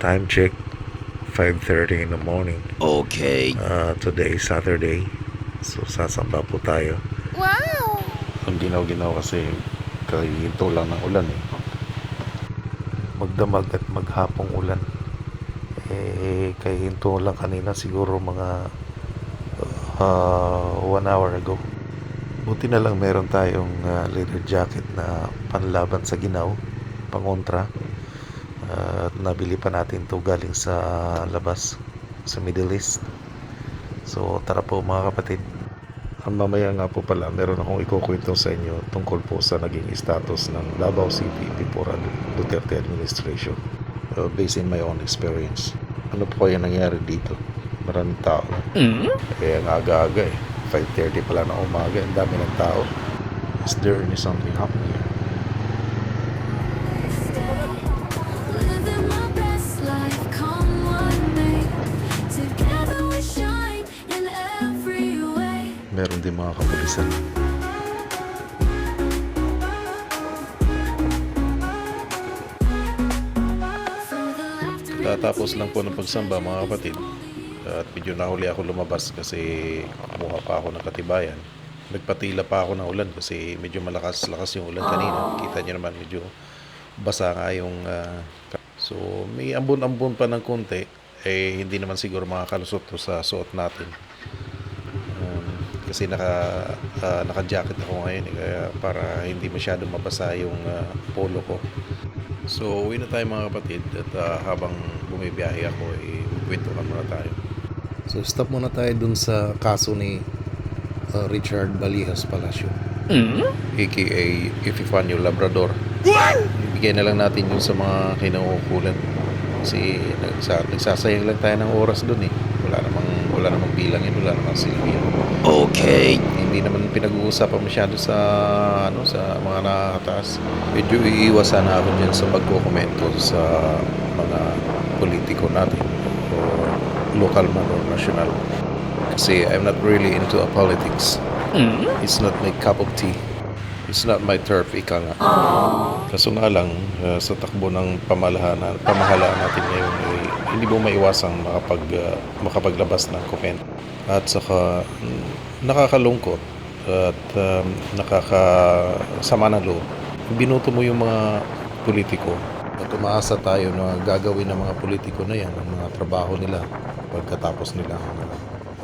Time check, 5.30 in the morning. Okay. Uh, today is Saturday. So, sasamba po tayo. Wow! Ang ginaw-ginaw kasi kahinto lang ng ulan eh. Magdamag at maghapong ulan. Eh, kahinto lang kanina siguro mga uh, one hour ago. Buti na lang meron tayong uh, leather jacket na panlaban sa ginaw, pangontra. Uh, at nabili pa natin to galing sa labas, sa Middle East. So tara po mga kapatid. Ang mamaya nga po pala, meron akong ikukwento sa inyo tungkol po sa naging status ng Davao City before ang Duterte administration. Uh, based in my own experience. Ano po kaya nangyari dito? Maraming tao. Eh, ang aga-aga eh. 5.30 pala na umaga. Ang dami ng tao. Is there any something happening laughter Tatapos lang po ng pagsamba mga kapatid. At medyo nahuli ako lumabas kasi kumuha pa ako ng katibayan. Nagpatila pa ako ng ulan kasi medyo malakas-lakas yung ulan kanina. Kita niyo naman medyo basa nga yung... ah, so may ambon-ambon pa ng konti. Eh hindi naman siguro makakalusot to sa suot natin. Kasi naka ah, naka-jacket ako ngayon eh, kaya para hindi masyado mabasa yung ah, polo ko. So, uwi na tayo mga kapatid at ah, habang bumibiyahe ako, eh, magkwentuhan muna tayo. So, stop muna tayo dun sa kaso ni ah, Richard Balihas Palacio. AKA Epifanio Labrador. Ibigay na lang natin yun sa mga kinauukulan. Kasi nagsa, nagsasayang lang tayo ng oras dun eh. Wala namang, wala namang bilang yun, wala namang silbi yun. Okay. Hindi naman pinag-uusapan masyado sa ano sa mga nakakataas. Medyo iiwas sana ako dyan sa pagkokomento sa mga politiko natin o local man or national. Kasi I'm not really into uh, politics. It's not my cup of tea. It's not my turf, ika nga. Kaso nga lang, uh, sa takbo ng pamahalaan, pamahalaan natin ngayon, eh, hindi mo maiwasang makapag, uh, makapaglabas ng komento. At saka, mm, nakakalungkot at um, nakakasama ng loob. Binuto mo yung mga politiko at umaasa tayo na gagawin ng mga politiko na yan ang mga trabaho nila pagkatapos nila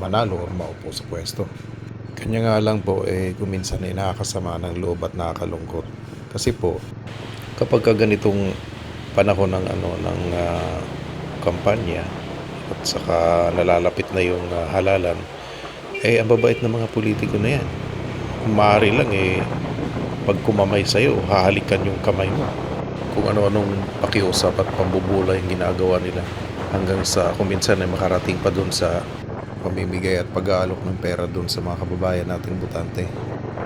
manalo o maupo sa pwesto. Kanya nga lang po eh kuminsan ay nakakasama ng loob at nakakalungkot. Kasi po kapag ka ganitong panahon ng ano ng ah, kampanya at saka nalalapit na yung ah, halalan eh ang babait ng mga politiko na yan. Maaari lang eh pag kumamay sa'yo, hahalikan yung kamay mo. Kung ano-anong pakiusap at pambubula yung ginagawa nila hanggang sa kuminsan ay makarating pa doon sa pamimigay at pag-aalok ng pera doon sa mga kababayan nating butante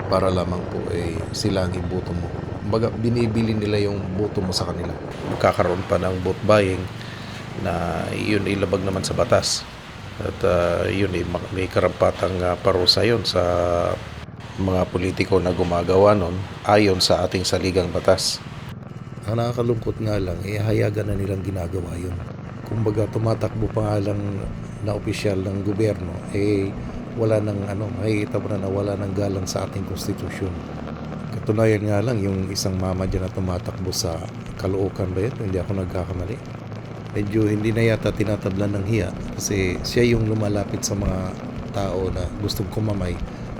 para lamang po eh sila ang iboto mo. Kumbaga binibili nila yung boto mo sa kanila. Magkakaroon pa ng vote buying na yun ilabag naman sa batas. At ah, yun eh, ma- may karampatang uh, parusa yun sa mga politiko na gumagawa nun ayon sa ating saligang batas. Ang nakakalungkot nga lang, eh, hayagan na nilang ginagawa yun. Kumbaga, tumatakbo pa nga lang na opisyal ng gobyerno, eh, wala nang ano, makikita mo na na wala nang galang sa ating konstitusyon. Katunayan nga lang, yung isang mama dyan na tumatakbo sa Caloocan ba yun? Hindi ako nagkakamali. Medyo hindi na yata tinatablan ng hiya kasi siya yung lumalapit sa mga tao na gustong kumamay.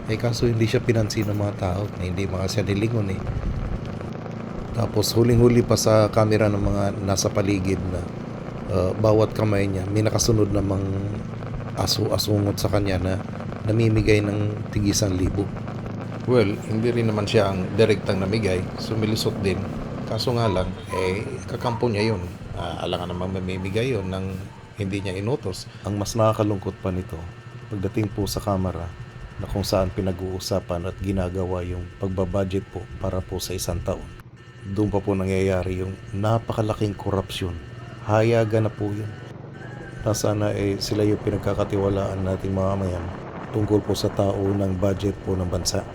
Eh kaso hindi siya pinansin ng mga tao na hindi mga siya nilingon eh. Tapos huling-huli pa sa camera ng mga nasa paligid na uh, bawat kamay niya may nakasunod namang aso-asungot sa kanya na namimigay ng tigisan libo. Well, hindi rin naman siya ang direktang namigay, sumilisot din. Kaso nga lang, eh, kakampo niya yun. Uh, alangan namang mamimigay yun ng hindi niya inutos. Ang mas nakakalungkot pa nito, pagdating po sa kamera, na kung saan pinag-uusapan at ginagawa yung pagbabudget po para po sa isang taon. Doon pa po nangyayari yung napakalaking korupsyon. Hayagan na po yun. Na sana eh sila yung pinagkakatiwalaan nating mamamayan tungkol po sa tao ng budget po ng bansa.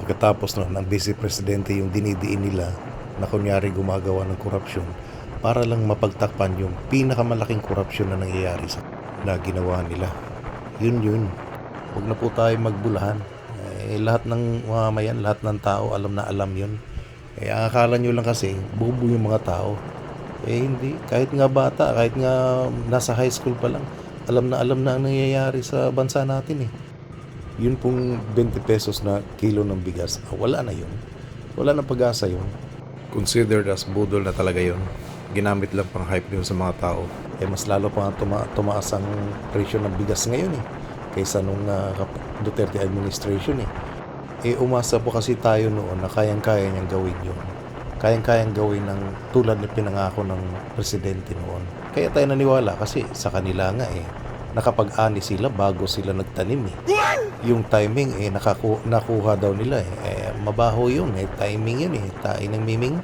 Pagkatapos na ng vice presidente yung dinidiin nila na kunyari gumagawa ng korupsyon, para lang mapagtakpan yung pinakamalaking korupsyon na nangyayari sa na ginawa nila. Yun yun. Huwag na po tayo magbulahan. Eh, lahat ng mamamayan, lahat ng tao, alam na alam yun. Eh, ang akala nyo lang kasi, bubo yung mga tao. Eh, hindi. Kahit nga bata, kahit nga nasa high school pa lang, alam na alam na ang nangyayari sa bansa natin eh. Yun pong 20 pesos na kilo ng bigas, ah, wala na yun. Wala na pag-asa yun. Considered as budol na talaga yun. Ginamit lang pang hype yun sa mga tao. Eh, mas lalo pa tuma- tumaas ang presyo ng bigas ngayon eh. Kaysa nung kap- Duterte administration eh. Eh, umasa po kasi tayo noon na kayang-kaya niyang gawin yun. Kayang-kayang gawin ng tulad na pinangako ng presidente noon. Kaya tayo naniwala kasi sa kanila nga eh. Nakapag-ani sila bago sila nagtanim eh. Yung timing eh nakaku- nakuha daw nila eh. eh mabaho yun eh. Timing yun eh. Tain ng miming.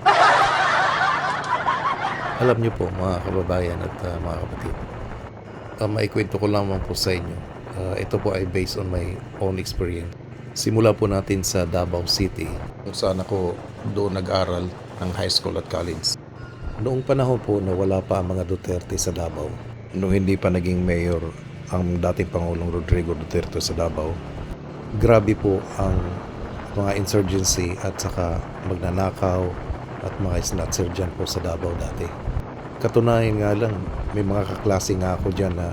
Alam niyo po mga kababayan at ah, mga kapatid. Uh, maikwento ko lamang po sa inyo. Ah, ito po ay based on my own experience. Simula po natin sa Davao City kung saan ako doon nag-aral ng high school at college. Noong panahon po na wala pa ang mga Duterte sa Davao, noong hindi pa naging mayor ang dating Pangulong Rodrigo Duterte sa Davao, grabe po ang mga insurgency at saka magnanakaw at mga snatcher dyan po sa Davao dati. Katunayan nga lang, may mga kaklase nga ako dyan na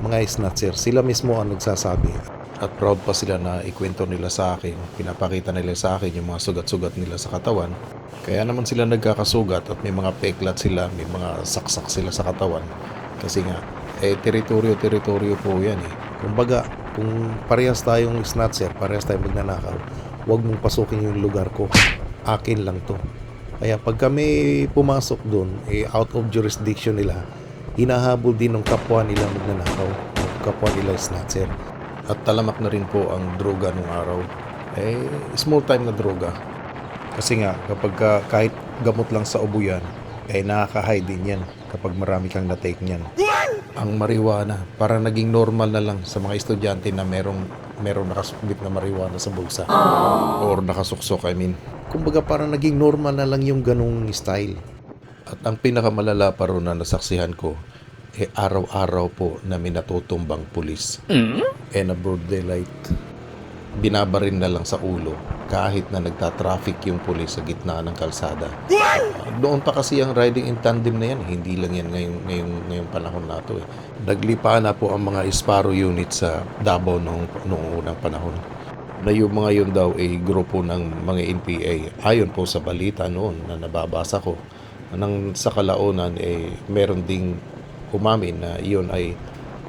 mga snatcher. Sila mismo ang nagsasabi. At proud pa sila na ikwento nila sa akin. Pinapakita nila sa akin yung mga sugat-sugat nila sa katawan. Kaya naman sila nagkakasugat at may mga peklat sila, may mga saksak sila sa katawan. Kasi nga, eh, teritoryo-teritoryo po yan eh. Kumbaga, kung parehas tayong snatcher, parehas tayong magnanakaw, huwag mong pasukin yung lugar ko. Akin lang to. Kaya pag kami pumasok doon, eh, out of jurisdiction nila, hinahabol din ng kapwa nila magnanakaw, ng kapwa nila snatcher. At talamak na rin po ang droga nung araw. Eh, small time na droga. Kasi nga, kapag ka, kahit gamot lang sa ubo yan, eh nakaka-high din yan kapag marami kang na-take niyan. Ang marijuana, parang naging normal na lang sa mga estudyante na merong merong nakasubit na marijuana sa bulsa. Or nakasuksok, I mean. Kumbaga parang naging normal na lang yung ganong style. At ang pinakamalala pa ron na nasaksihan ko, eh araw-araw po na may natutumbang pulis. And a broad daylight, binabarin na lang sa ulo kahit na nagtatraffic yung pulis sa gitna ng kalsada. Doon pa kasi ang riding in tandem na yan, hindi lang yan ngayong, ngayong, ngayong panahon na to. Eh. Naglipa na po ang mga Sparrow unit sa Davao noong, noong unang panahon. Na yung mga yun daw ay grupo ng mga NPA. Ayon po sa balita noon na nababasa ko, nang sa kalaunan eh meron ding umamin na iyon ay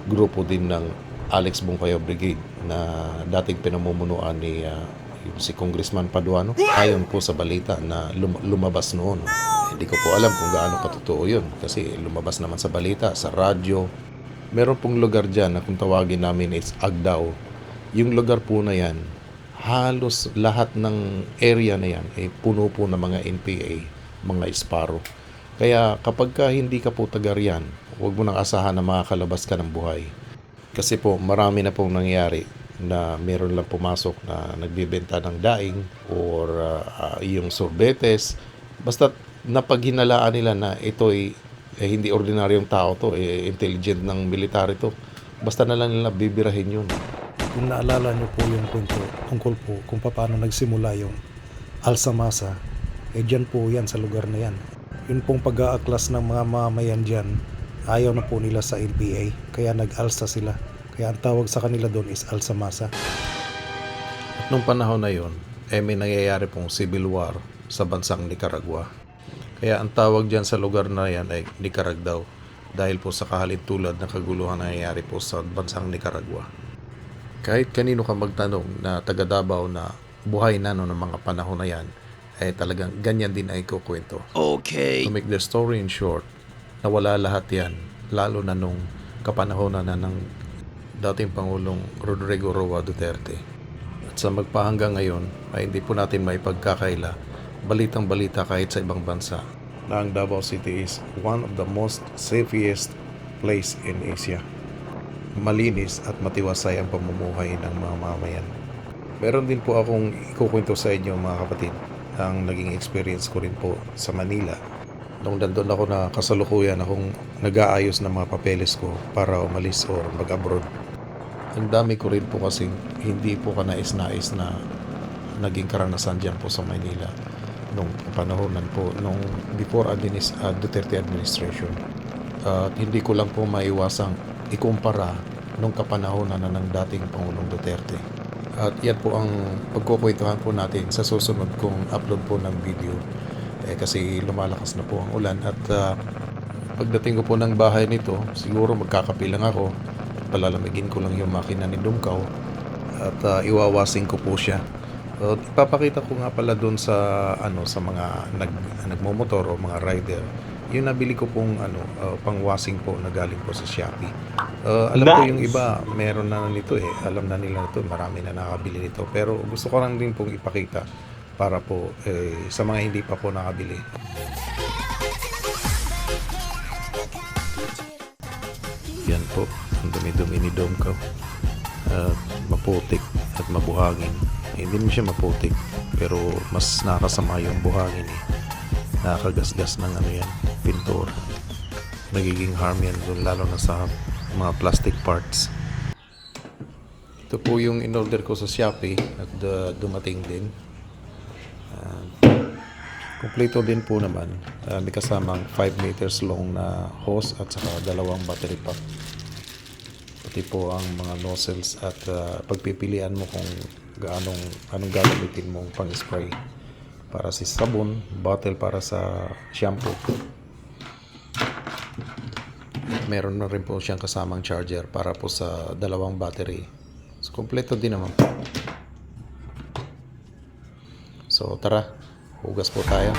grupo din ng Alex Bungkayo Brigade na dating pinamumunuan ni yung si Congressman Paduano. Ayon po sa balita na lum- lumabas noon. Hindi ko po alam kung gaano katotoo yun kasi lumabas naman sa balita, sa radyo. Meron pong lugar dyan na kung tawagin namin is Agdao. Yung lugar po na yan, halos lahat ng area na yan ay puno po ng mga NPA, mga Sparrow. Kaya kapag ka hindi ka po taga riyan, huwag mo nang asahan na makakalabas ka ng buhay. Kasi po marami na pong nangyari na meron lang pumasok na nagbibenta ng daing or ah, ah, yung sorbetes. Basta napaghinalaan nila na ito ay eh, hindi ordinaryong tao to, eh, intelligent ng military to. Basta na lang nila bibirahin yun. Kung naalala niyo po yung kwento tungkol po kung paano nagsimula yung Alsamasa, eh dyan po yan sa lugar na yan. Yun pong pag-aaklas ng mga mamayan dyan, ayaw na po nila sa NPA, kaya nag-alsa sila. Kaya ang tawag sa kanila doon is Alsamasa. At nung panahon na yon, eh may nangyayari pong civil war sa bansang Nicaragua. Kaya ang tawag dyan sa lugar na yan ay Nicarag daw dahil po sa kahalintulad na kaguluhan na nangyayari po sa bansang Nicaragua. Kahit kanino ka magtanong na taga Davao na buhay na no ng mga panahon na yan, eh talagang ganyan din ay kukwento. To make the story in short, nawala lahat yan, lalo na nung kapanahonan na ng dating Pangulong Rodrigo Roa Duterte. At sa magpahanggang ngayon ay hindi po natin may pagkakaila, balitang balita kahit sa ibang bansa, na ang Davao City is one of the most safest place in Asia. Malinis at matiwasay ang pamumuhay ng mga mamayan. Meron din po akong ikukwento sa inyo mga kapatid ang naging experience ko rin po sa Manila nung nandun ako na kasalukuyan akong nag-aayos ng mga papeles ko para umalis or mag-abroad. Ang dami ko rin po kasi hindi po ka nais-nais na naging karanasan dyan po sa Maynila nung panahonan po nung before administ- uh, Duterte administration. At hindi ko lang po maiwasang ikumpara nung kapanahonan na ng dating Pangulong Duterte. At yan po ang pagkukwentuhan po natin sa susunod kong upload po ng video. Eh, kasi lumalakas na po ang ulan at ah, pagdating ko po ng bahay nito, siguro magkakapilang ako. Palalamigin ko lang yung makina ni Dumkaw at ah, iwawasing ko po siya. At ipapakita ko nga pala doon sa ano sa mga nag nagmomotor o mga rider. Yung nabili ko pong ano ah, pangwasing po na galing po sa Shopee. Ah, alam ko yung iba meron na nito eh. Alam na nila nito, marami na nakabili nito. Pero gusto ko lang din pong ipakita para po eh, sa mga hindi pa po nakabili. Yan po, ang dumi-dumi ni Domko. At maputik at mabuhangin. Eh, Hindi mo siya maputik, pero mas nakasama yung buhangin eh. Nakakagasgas ng ano yan, pintura. Nagiging harm yan doon, lalo na sa mga plastic parts. Ito po yung in-order ko sa Shopee at uh, dumating din. Kompleto din po naman. Uh, may kasamang 5 meters long na hose at saka dalawang battery pack. Pati po ang mga nozzles at uh, pagpipilian mo kung gaanong anong gagamitin mong pang-spray. Para sa sabon, bottle para sa shampoo. Meron na rin po siyang kasamang charger para po sa dalawang battery. So, kompleto din naman po. So, tara. Hugas po tayo.